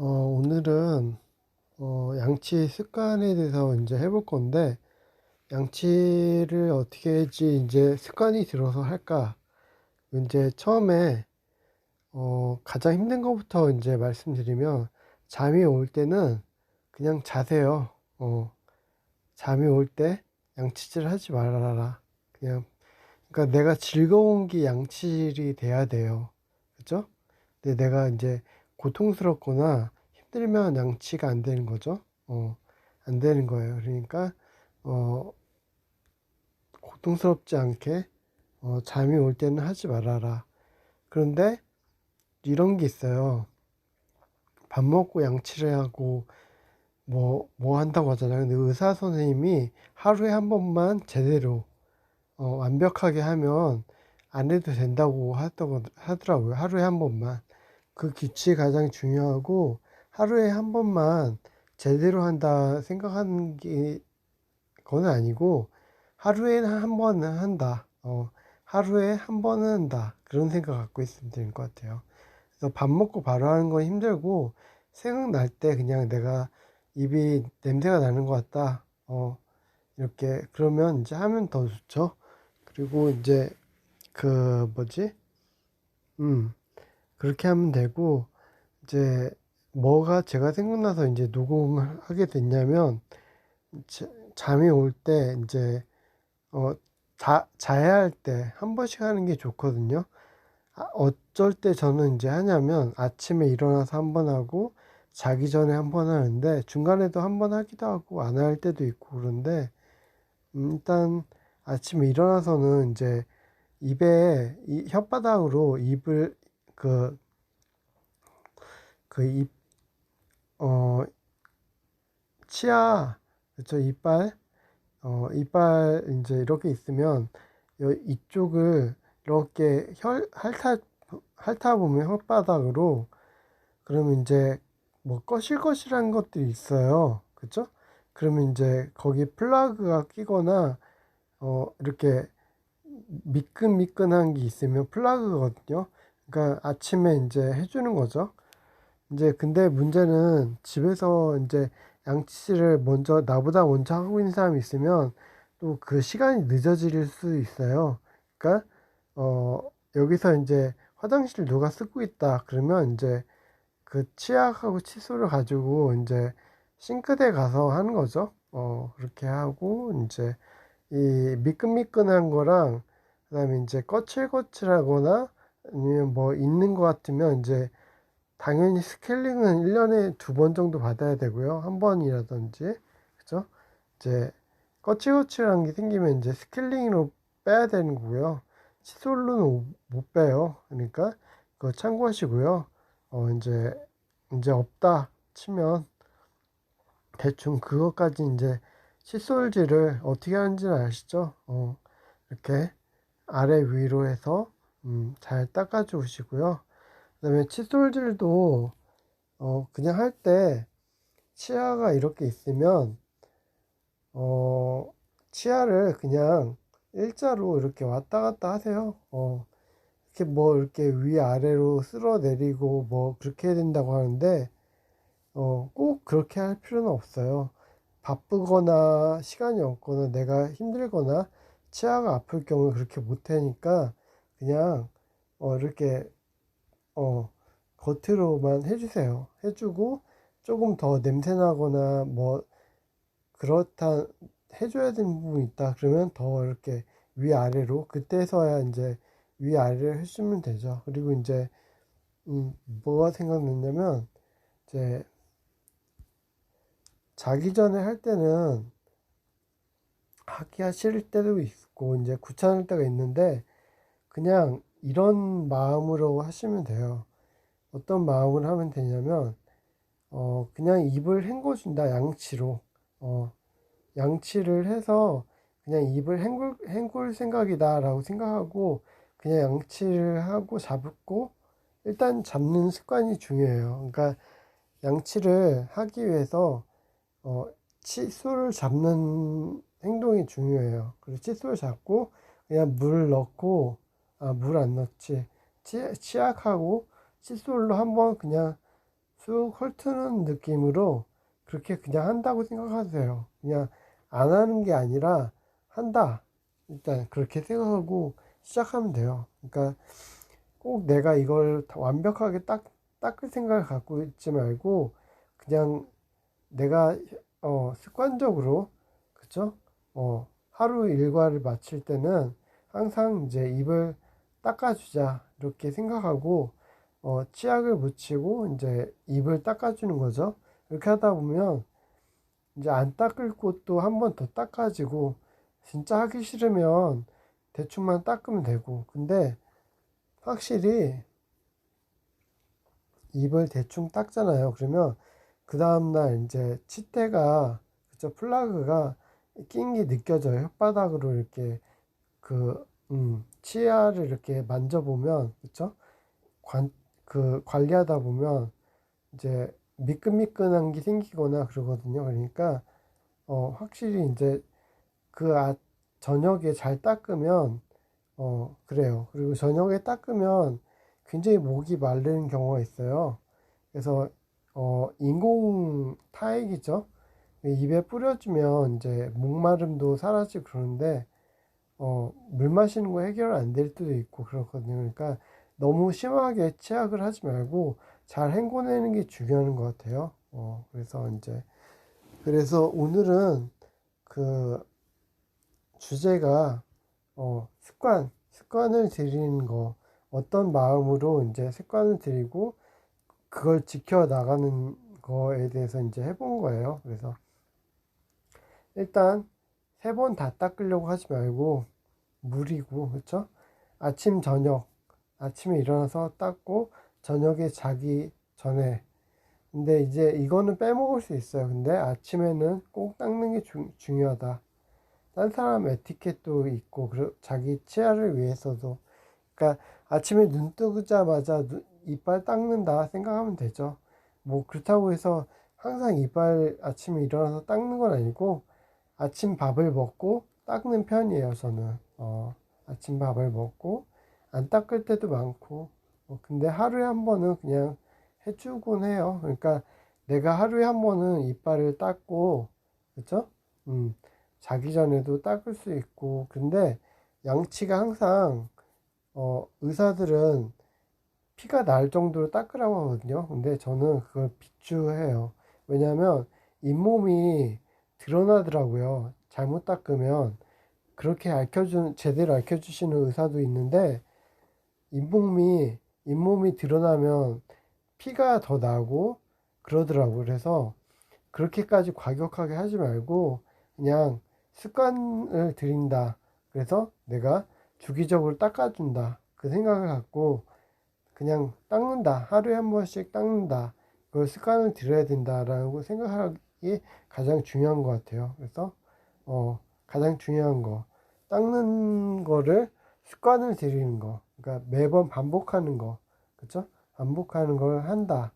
어, 오늘은 어, 양치 습관에 대해서 이제 해볼 건데 양치를 어떻게 해야지 이제 습관이 들어서 할까? 이제 처음에 어, 가장 힘든 것부터 이제 말씀드리면 잠이 올 때는 그냥 자세요. 어, 잠이 올 때 양치질 하지 말아라. 그냥 그러니까 내가 즐거운 게 양치질이 돼야 돼요. 그죠? 근데 내가 이제 고통스럽거나 힘들면 양치가 안 되는 거죠. 어, 안 되는 거예요. 그러니까, 어, 고통스럽지 않게, 어, 잠이 올 때는 하지 말아라. 그런데, 이런 게 있어요. 밥 먹고 양치를 하고, 뭐, 뭐 한다고 하잖아요. 근데 의사 선생님이 하루에 한 번만 제대로, 어, 완벽하게 하면 안 해도 된다고 하더라고요. 하루에 한 번만. 그 규칙이 가장 중요하고 하루에 한 번만 제대로 한다 생각하는 게 그건 아니고 하루에 한 번은 한다. 어, 하루에 한 번은 한다. 그런 생각 갖고 있으면 될것 같아요. 그래서 밥 먹고 바로 하는 건 힘들고 생각날 때 그냥 내가 입이 냄새가 나는 것 같다. 어, 이렇게 그러면 이제 하면 더 좋죠. 그리고 이제 그 뭐지? 음. 그렇게 하면 되고 이제 뭐가 제가 생각나서 이제 녹음을 하게 됐냐면 잠이 올 때 이제 어 자, 자야 할 때 한 번씩 하는 게 좋거든요. 아, 어쩔 때 저는 이제 하냐면 아침에 일어나서 한 번 하고 자기 전에 한 번 하는데 중간에도 한 번 하기도 하고 안 할 때도 있고 그런데 음, 일단 아침에 일어나서는 이제 입에 이 혓바닥으로 입을 그, 그 입, 어, 치아, 그쵸, 이빨, 어, 이빨 이제 이렇게 있으면 이쪽을 이렇게 혈, 핥아, 핥아 보면 혓바닥으로 그러면 이제 뭐 거실거실한 것들이 있어요. 그쵸? 그러면 이제 거기 플라그가 끼거나 어, 이렇게 미끈미끈한 게 있으면 플라그거든요. 그러니까 아침에 이제 해주는 거죠. 이제 근데 문제는 집에서 이제 양치질을 먼저 나보다 먼저 하고 있는 사람이 있으면 또 그 시간이 늦어질 수 있어요. 그러니까 어 여기서 이제 화장실 누가 쓰고 있다 그러면 이제 그 치약하고 칫솔을 가지고 이제 싱크대 가서 하는 거죠. 어 그렇게 하고 이제 이 미끈미끈한 거랑 그다음에 이제 거칠거칠하거나 뭐 있는 것 같으면 이제 당연히 스케일링은 1년에 두 번 정도 받아야 되고요. 한 번이라든지. 그죠? 이제 거칠거칠한 게 생기면 이제 스케일링으로 빼야 되는 거고요. 칫솔로는 못 빼요. 그러니까 그거 참고하시고요. 어, 이제, 이제 없다 치면 대충 그것까지 이제 칫솔질을 어떻게 하는지는 아시죠? 어, 이렇게 아래 위로 해서 음, 잘 닦아 주시고요. 그 다음에 칫솔질도 어, 그냥 할 때 치아가 이렇게 있으면 어, 치아를 그냥 일자로 이렇게 왔다 갔다 하세요. 어, 이렇게 뭐 이렇게 위아래로 쓸어 내리고 뭐 그렇게 해야 된다고 하는데 어, 꼭 그렇게 할 필요는 없어요. 바쁘거나 시간이 없거나 내가 힘들거나 치아가 아플 경우에 그렇게 못하니까 그냥 어 이렇게 어 겉으로만 해주세요. 해주고 조금 더 냄새 나거나 뭐 그렇다 해줘야 되는 부분이 있다 그러면 더 이렇게 위아래로 그때서야 이제 위아래를 해주면 되죠. 그리고 이제 음 뭐가 생각났냐면 이제 자기 전에 할 때는 하기가 싫을 때도 있고 이제 귀찮을 때가 있는데 그냥 이런 마음으로 하시면 돼요. 어떤 마음을 하면 되냐면 어 그냥 입을 헹궈준다 양치로 어 양치를 해서 그냥 입을 헹굴 헹굴 생각이다라고 생각하고 그냥 양치를 하고 잡고 일단 잡는 습관이 중요해요. 그러니까 양치를 하기 위해서 어 칫솔을 잡는 행동이 중요해요. 그리고 칫솔 잡고 그냥 물 넣고 아 물 안 넣지 치, 치약하고 칫솔로 한번 그냥 쑥 훑는 느낌으로 그렇게 그냥 한다고 생각하세요. 그냥 안 하는 게 아니라 한다. 일단 그렇게 생각하고 시작하면 돼요. 그러니까 꼭 내가 이걸 다 완벽하게 딱, 닦을 생각을 갖고 있지 말고 그냥 내가 어, 습관적으로 그쵸? 어, 하루 일과를 마칠 때는 항상 이제 입을 닦아주자 이렇게 생각하고 어, 치약을 묻히고 이제 입을 닦아주는 거죠. 이렇게 하다 보면 이제 안 닦을 곳도 한 번 더 닦아지고 진짜 하기 싫으면 대충만 닦으면 되고 근데 확실히 입을 대충 닦잖아요. 그러면 그 다음날 이제 치태가 그쵸 플라그가 낀 게 느껴져요. 혓바닥으로 이렇게 그 음, 치아를 이렇게 만져보면 그쵸 관, 그 관리하다 보면 이제 미끈미끈한 게 생기거나 그러거든요. 그러니까 어, 확실히 이제 그 아, 저녁에 잘 닦으면 어, 그래요. 그리고 저녁에 닦으면 굉장히 목이 마르는 경우가 있어요. 그래서 어, 인공 타액이죠. 입에 뿌려주면 이제 목마름도 사라지고 그러는데 어, 물 마시는 거 해결 안 될 때도 있고 그렇거든요. 그러니까 너무 심하게 치약을 하지 말고 잘 헹궈내는 게 중요한 것 같아요. 어, 그래서 이제 그래서 오늘은 그 주제가 어, 습관, 습관을 들이는 거, 어떤 마음으로 이제 습관을 들이고 그걸 지켜 나가는 거에 대해서 이제 해본 거예요. 그래서 일단 세 번 다 닦으려고 하지 말고 물이고 그렇죠? 아침 저녁 아침에 일어나서 닦고 저녁에 자기 전에 근데 이제 이거는 빼먹을 수 있어요. 근데 아침에는 꼭 닦는 게 주, 중요하다. 딴 사람 에티켓도 있고 그리고 자기 치아를 위해서도 그러니까 아침에 눈 뜨자마자 눈, 이빨 닦는다 생각하면 되죠. 뭐 그렇다고 해서 항상 이빨 아침에 일어나서 닦는 건 아니고 아침 밥을 먹고 닦는 편이에요. 저는 어, 아침 밥을 먹고 안 닦을 때도 많고 어, 근데 하루에 한 번은 그냥 해주곤 해요. 그러니까 내가 하루에 한 번은 이빨을 닦고 그쵸? 음, 자기 전에도 닦을 수 있고 근데 양치가 항상 어, 의사들은 피가 날 정도로 닦으라고 하거든요. 근데 저는 그걸 비추해요. 왜냐하면 잇몸이 드러나더라고요. 잘못 닦으면 그렇게 알려준 제대로 알려주시는 의사도 있는데 잇몸이 잇몸이 드러나면 피가 더 나고 그러더라고. 그래서 그렇게까지 과격하게 하지 말고 그냥 습관을 들인다. 그래서 내가 주기적으로 닦아준다. 그 생각을 갖고 그냥 닦는다. 하루에 한 번씩 닦는다. 그걸 습관을 들여야 된다라고 생각하기 가장 중요한 것 같아요. 그래서 어, 가장 중요한 거 닦는 거를 습관을 들이는 거. 그러니까 매번 반복하는 거. 그쵸? 반복하는 걸 한다.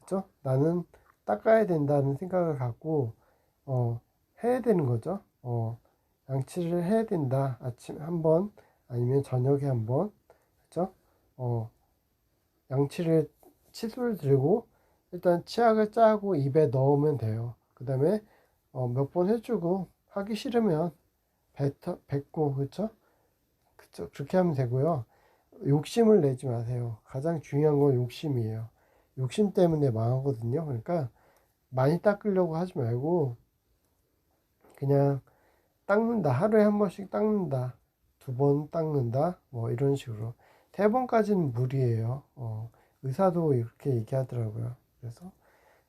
그쵸? 나는 닦아야 된다는 생각을 갖고 어, 해야 되는 거죠. 어, 양치를 해야 된다. 아침 한 번, 아니면 저녁에 한 번, 그죠? 어, 양치를 칫솔 들고 일단 치약을 짜고 입에 넣으면 돼요. 그 다음에 어, 몇 번 해주고 하기 싫으면 뱉어, 뱉고 그쵸? 그쵸? 그렇게 하면 되고요. 욕심을 내지 마세요. 가장 중요한 건 욕심이에요. 욕심 때문에 망하거든요. 그러니까 많이 닦으려고 하지 말고 그냥 닦는다. 하루에 한 번씩 닦는다. 두 번 닦는다. 뭐 이런 식으로. 세 번까지는 무리예요. 어, 의사도 이렇게 얘기하더라고요. 그래서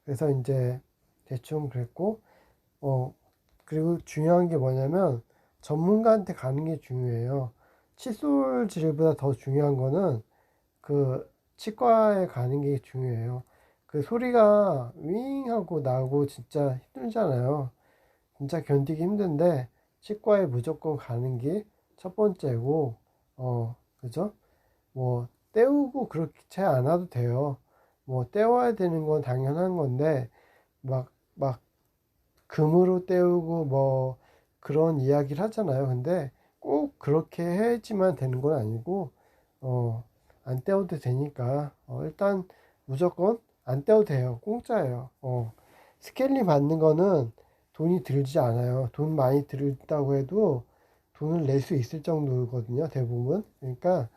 그래서 이제 대충 그랬고 어 그리고 중요한 게 뭐냐면 전문가한테 가는 게 중요해요. 칫솔 질보다 더 중요한 거는 그 치과에 가는 게 중요해요. 그 소리가 윙 하고 나고 진짜 힘들잖아요. 진짜 견디기 힘든데 치과에 무조건 가는 게 첫 번째고 어 그죠? 뭐 때우고 그렇게 채안 와도 돼요. 뭐 때워야 되는 건 당연한 건데 막막 금으로 때우고 뭐 그런 이야기를 하잖아요. 근데 꼭 그렇게 해야지만 되는 건 아니고 어안 때워도 되니까 어 일단 무조건 안 떼도 돼요. 공짜예요. 어. 스케일링 받는 거는 돈이 들지 않아요. 돈 많이 들다고 해도 돈을 낼 수 있을 정도거든요. 대부분. 그러니까,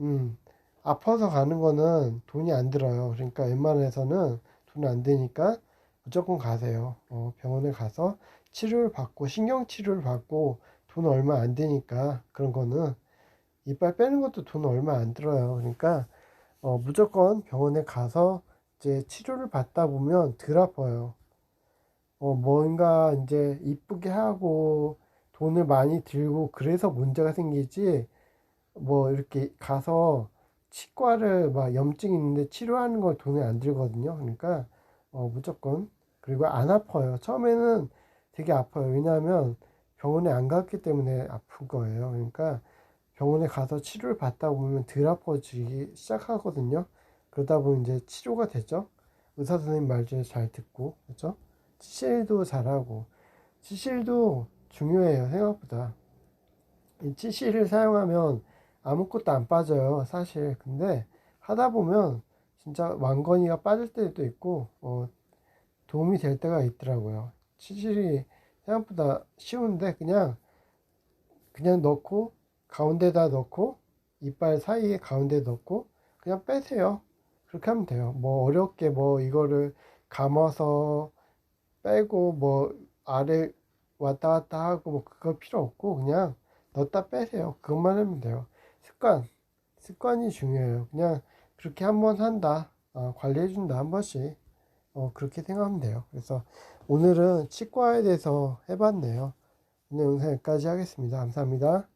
음, 아파서 가는 거는 돈이 안 들어요. 그러니까 웬만해서는 돈안 드니까 무조건 가세요. 어, 병원에 가서 치료를 받고, 신경 치료를 받고, 돈 얼마 안 드니까 그런 거는 이빨 빼는 것도 돈 얼마 안 들어요. 그러니까, 어, 무조건 병원에 가서 이제 치료를 받다 보면 덜 아파요. 어, 뭔가 이제 이쁘게 하고 돈을 많이 들고 그래서 문제가 생기지 뭐 이렇게 가서 치과를 막 염증 있는데 치료하는 걸 돈을 안 들거든요. 그러니까 어, 무조건 그리고 안 아파요. 처음에는 되게 아파요. 왜냐하면 병원에 안 갔기 때문에 아픈 거예요. 그러니까 병원에 가서 치료를 받다 보면 덜 아파지기 시작하거든요. 그러다 보면 이제 치료가 되죠. 의사 선생님 말도 잘 듣고, 그죠? 치실도 잘하고, 치실도 중요해요, 생각보다. 이 치실을 사용하면 아무것도 안 빠져요, 사실. 근데 하다 보면 진짜 왕건이가 빠질 때도 있고, 어, 도움이 될 때가 있더라고요. 치실이 생각보다 쉬운데, 그냥, 그냥 넣고, 가운데다 넣고, 이빨 사이에 가운데 넣고, 그냥 빼세요. 그렇게 하면 돼요. 뭐 어렵게 뭐 이거를 감아서 빼고 뭐 아래 왔다 갔다 하고 뭐 그거 필요 없고 그냥 넣었다 빼세요. 그것만 하면 돼요. 습관, 습관이 중요해요. 그냥 그렇게 한 번 한다. 어, 관리해준다. 한 번씩. 어, 그렇게 생각하면 돼요. 그래서 오늘은 치과에 대해서 해봤네요. 오늘 영상 여기까지 하겠습니다. 감사합니다.